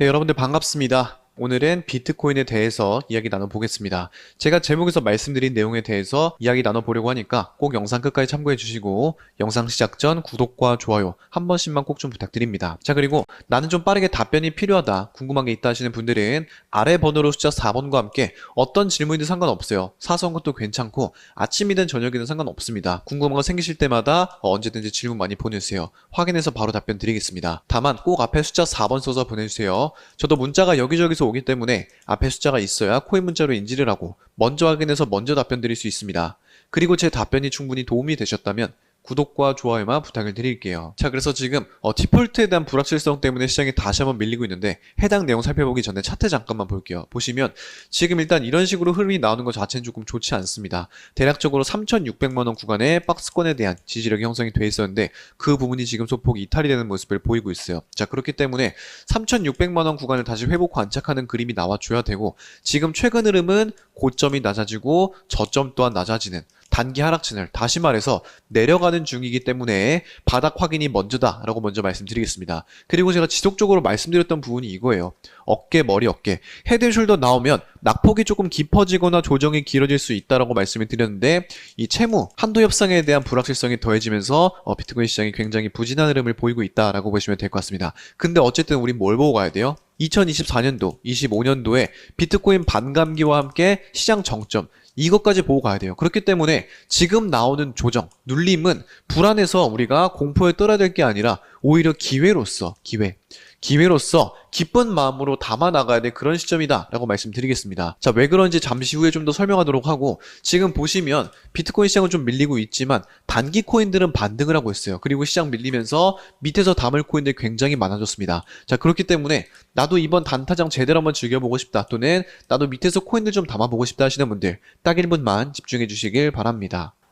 네, 여러분들 반갑습니다. 오늘은 비트코인에 대해서 이야기 나눠보겠습니다. 제가 제목에서 말씀드린 내용에 대해서 이야기 나눠보려고 하니까 꼭 영상 끝까지 참고해 주시고 영상 시작 전 구독과 좋아요 한 번씩만 꼭 좀 부탁드립니다. 자, 그리고 나는 좀 빠르게 답변이 필요하다, 궁금한 게 있다 하시는 분들은 아래 번호로 숫자 4번과 함께 어떤 질문이든 상관없어요. 사소한 것도 괜찮고 아침이든 저녁이든 상관없습니다. 궁금한 거 생기실 때마다 언제든지 질문 많이 보내주세요. 확인해서 바로 답변 드리겠습니다. 다만 꼭 앞에 숫자 4번 써서 보내주세요. 저도 문자가 여기저기서 오기 때문에 앞에 숫자가 있어야 코인 문자로 인지를 하고 먼저 확인해서 먼저 답변 드릴 수 있습니다. 그리고 제 답변이 충분히 도움이 되셨다면 구독과 좋아요만 부탁을 드릴게요. 자, 그래서 지금 어, 디폴트에 대한 불확실성 때문에 시장이 다시 한번 밀리고 있는데 해당 내용 살펴보기 전에 차트 잠깐만 볼게요. 보시면 지금 일단 이런 식으로 흐름이 나오는 것 자체는 조금 좋지 않습니다. 대략적으로 3,600만 원 구간의 박스권에 대한 지지력이 형성이 돼 있었는데 그 부분이 지금 소폭 이탈이 되는 모습을 보이고 있어요. 자, 그렇기 때문에 3,600만 원 구간을 다시 회복 관착하는 그림이 나와줘야 되고 지금 최근 흐름은 고점이 낮아지고 저점 또한 낮아지는 단기 하락진을 다시 말해서 내려가는 중이기 때문에 바닥 확인이 먼저다라고 먼저 말씀드리겠습니다. 그리고 제가 지속적으로 말씀드렸던 부분이 이거예요. 어깨, 머리, 어깨. 헤드숄더 나오면 낙폭이 조금 깊어지거나 조정이 길어질 수 있다라고 말씀을 드렸는데 이 채무, 한도 협상에 대한 불확실성이 더해지면서 어, 비트코인 시장이 굉장히 부진한 흐름을 보이고 있다라고 보시면 될 것 같습니다. 근데 어쨌든 우린 뭘 보고 가야 돼요? 2024년도, 25년도에 비트코인 반감기와 함께 시장 정점, 이것까지 보고 가야 돼요. 그렇기 때문에 지금 나오는 조정, 눌림은 불안해서 우리가 공포에 떨어야 될 게 아니라 오히려 기회로서, 기회. 기회로서 기쁜 마음으로 담아 나가야 될 그런 시점이다 라고 말씀드리겠습니다. 자, 왜 그런지 잠시 후에 좀 더 설명하도록 하고 지금 보시면 비트코인 시장은 좀 밀리고 있지만 단기 코인들은 반등을 하고 있어요. 그리고 시장 밀리면서 밑에서 담을 코인들이 굉장히 많아졌습니다. 자, 그렇기 때문에 나도 이번 단타장 제대로 한번 즐겨보고 싶다 또는 나도 밑에서 코인들 좀 담아보고 싶다 하시는 분들 딱 1분만 집중해 주시길 바랍니다.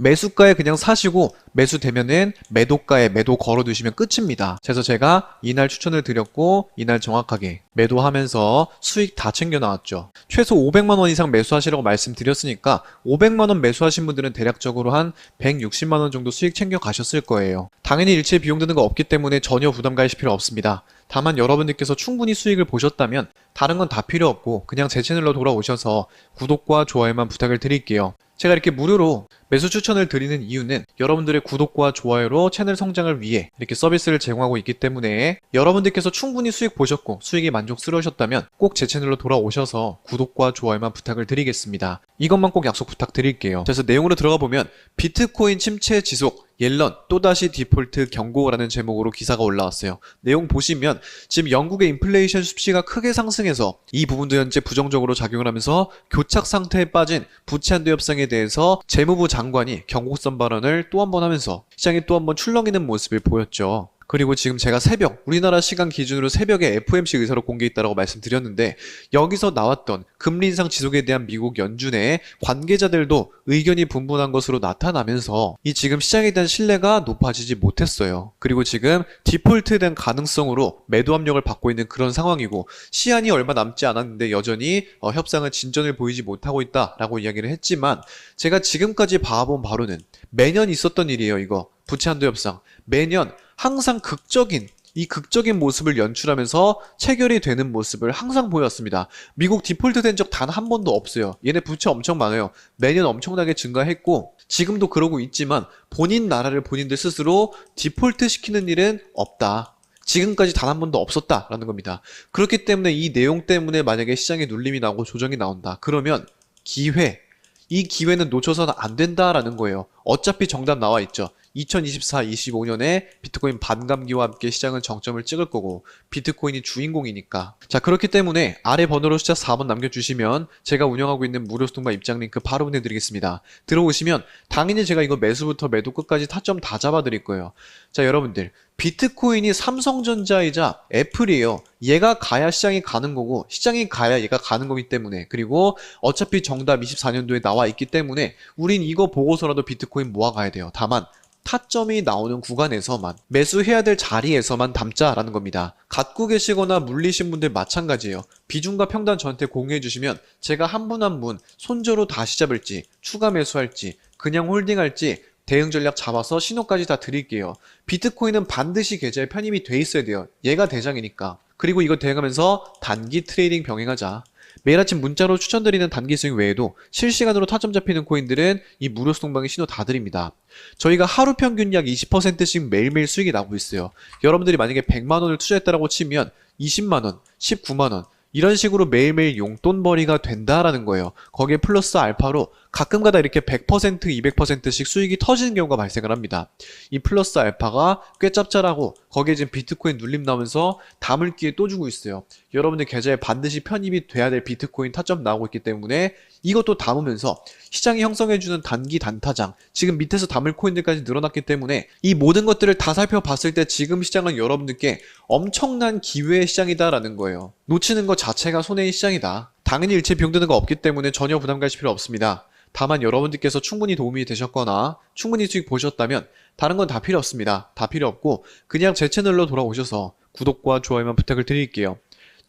매수가에 그냥 사시고 매수되면은 매도가에 매도 걸어두시면 끝입니다. 그래서 제가 이날 추천을 드렸고 이날 정확하게 매도하면서 수익 다 챙겨 나왔죠. 최소 500만 원 이상 매수하시라고 말씀드렸으니까 500만 원 매수하신 분들은 대략적으로 한 160만 원 정도 수익 챙겨 가셨을 거예요. 당연히 일체 비용 드는 거 없기 때문에 전혀 부담 가실 필요 없습니다. 다만 여러분들께서 충분히 수익을 보셨다면 다른 건 다 필요 없고 그냥 제 채널로 돌아오셔서 구독과 좋아요만 부탁을 드릴게요. 제가 이렇게 무료로 매수 추천을 드리는 이유는 여러분들의 구독과 좋아요로 채널 성장을 위해 이렇게 서비스를 제공하고 있기 때문에 여러분들께서 충분히 수익 보셨고 수익이 만족스러우셨다면 꼭 제 채널로 돌아오셔서 구독과 좋아요만 부탁을 드리겠습니다. 이것만 꼭 약속 부탁드릴게요. 그래서 내용으로 들어가 보면 비트코인 침체 지속 옐런 또다시 디폴트 경고라는 제목으로 기사가 올라왔어요. 내용 보시면 지금 영국의 인플레이션 수치가 크게 상승해서 이 부분도 현재 부정적으로 작용을 하면서 교착 상태에 빠진 부채 한도 협상에 대해서 재무부 장관이 경고성 발언을 또 한 번 하면서 시장이 또 한 번 출렁이는 모습을 보였죠. 그리고 지금 제가 새벽, 우리나라 시간 기준으로 새벽에 FOMC 의사로 공개했다라고 말씀드렸는데 여기서 나왔던 금리 인상 지속에 대한 미국 연준의 관계자들도 의견이 분분한 것으로 나타나면서 이 지금 시장에 대한 신뢰가 높아지지 못했어요. 그리고 지금 디폴트에 대한 가능성으로 매도 압력을 받고 있는 그런 상황이고 시한이 얼마 남지 않았는데 여전히 어, 협상은 진전을 보이지 못하고 있다라고 이야기를 했지만 제가 지금까지 봐본 바로는 매년 있었던 일이에요, 이거. 부채 한도 협상. 매년 항상 극적인 이 극적인 모습을 연출하면서 체결이 되는 모습을 항상 보였습니다. 미국 디폴트 된 적 단 한 번도 없어요. 얘네 부채 엄청 많아요. 매년 엄청나게 증가했고 지금도 그러고 있지만 본인 나라를 본인들 스스로 디폴트 시키는 일은 없다. 지금까지 단 한 번도 없었다라는 겁니다. 그렇기 때문에 이 내용 때문에 만약에 시장에 눌림이 나오고 조정이 나온다. 그러면 기회, 이 기회는 놓쳐서는 안 된다라는 거예요. 어차피 정답 나와 있죠. 2024, 25년에 비트코인 반감기와 함께 시장은 정점을 찍을 거고 비트코인이 주인공이니까. 자, 그렇기 때문에 아래 번호로 숫자 4번 남겨주시면 제가 운영하고 있는 무료 소통방 입장 링크 바로 보내드리겠습니다. 들어오시면 당연히 제가 이거 매수부터 매도 끝까지 타점 다 잡아드릴 거예요. 자, 여러분들. 비트코인이 삼성전자이자 애플이에요. 얘가 가야 시장이 가는 거고, 시장이 가야 얘가 가는 거기 때문에, 그리고 어차피 정답 24년도에 나와 있기 때문에, 우린 이거 보고서라도 비트코인 모아가야 돼요. 다만, 타점이 나오는 구간에서만 매수해야 될 자리에서만 담자라는 겁니다. 갖고 계시거나 물리신 분들 마찬가지예요. 비중과 평단 저한테 공유해 주시면 제가 한 분 한 분 손절로 다시 잡을지 추가 매수할지 그냥 홀딩할지 대응 전략 잡아서 신호까지 다 드릴게요. 비트코인은 반드시 계좌에 편입이 돼 있어야 돼요. 얘가 대장이니까. 그리고 이거 대응하면서 단기 트레이딩 병행하자. 매일 아침 문자로 추천드리는 단기 수익 외에도 실시간으로 타점 잡히는 코인들은 이 무료 소통방에 신호 다 드립니다. 저희가 하루 평균 약 20%씩 매일매일 수익이 나고 있어요. 여러분들이 만약에 100만 원을 투자했다라고 치면 20만 원, 19만 원 이런 식으로 매일매일 용돈벌이가 된다라는 거예요. 거기에 플러스 알파로 가끔가다 이렇게 100%, 200%씩 수익이 터지는 경우가 발생을 합니다. 이 플러스 알파가 꽤 짭짤하고 거기에 지금 비트코인 눌림 나오면서 담을 기회 또 주고 있어요. 여러분들 계좌에 반드시 편입이 돼야 될 비트코인 타점 나오고 있기 때문에 이것도 담으면서 시장이 형성해주는 단기 단타장 지금 밑에서 담을 코인들까지 늘어났기 때문에 이 모든 것들을 다 살펴봤을 때 지금 시장은 여러분들께 엄청난 기회의 시장이다라는 거예요. 놓치는 것 자체가 손해의 시장이다. 당연히 일체 비용드는 거 없기 때문에 전혀 부담 가실 필요 없습니다. 다만 여러분들께서 충분히 도움이 되셨거나 충분히 수익 보셨다면 다른 건 다 필요 없습니다. 다 필요 없고 그냥 제 채널로 돌아오셔서 구독과 좋아요만 부탁을 드릴게요.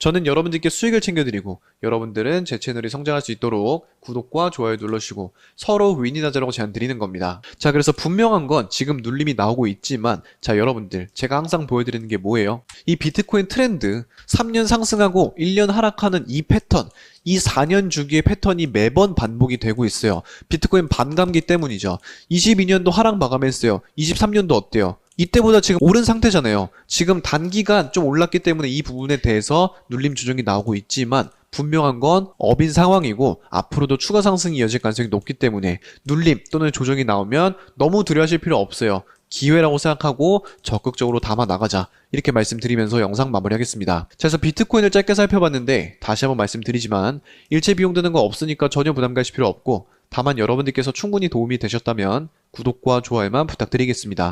저는 여러분들께 수익을 챙겨드리고 여러분들은 제 채널이 성장할 수 있도록 구독과 좋아요 눌러주시고 서로 윈윈하자라고 제안 드리는 겁니다. 자 그래서 분명한 건 지금 눌림이 나오고 있지만 자 여러분들 제가 항상 보여드리는 게 뭐예요? 이 비트코인 트렌드 3년 상승하고 1년 하락하는 이 패턴 이 4년 주기의 패턴이 매번 반복이 되고 있어요. 비트코인 반감기 때문이죠. 22년도 하락 마감했어요. 23년도 어때요? 이때보다 지금 오른 상태잖아요. 지금 단기간 좀 올랐기 때문에 이 부분에 대해서 눌림 조정이 나오고 있지만 분명한 건 업인 상황이고 앞으로도 추가 상승이 이어질 가능성이 높기 때문에 눌림 또는 조정이 나오면 너무 두려워하실 필요 없어요. 기회라고 생각하고 적극적으로 담아 나가자. 이렇게 말씀드리면서 영상 마무리하겠습니다. 자, 그래서 비트코인을 짧게 살펴봤는데 다시 한번 말씀드리지만 일체 비용 드는 거 없으니까 전혀 부담 가실 필요 없고 다만 여러분들께서 충분히 도움이 되셨다면 구독과 좋아요만 부탁드리겠습니다.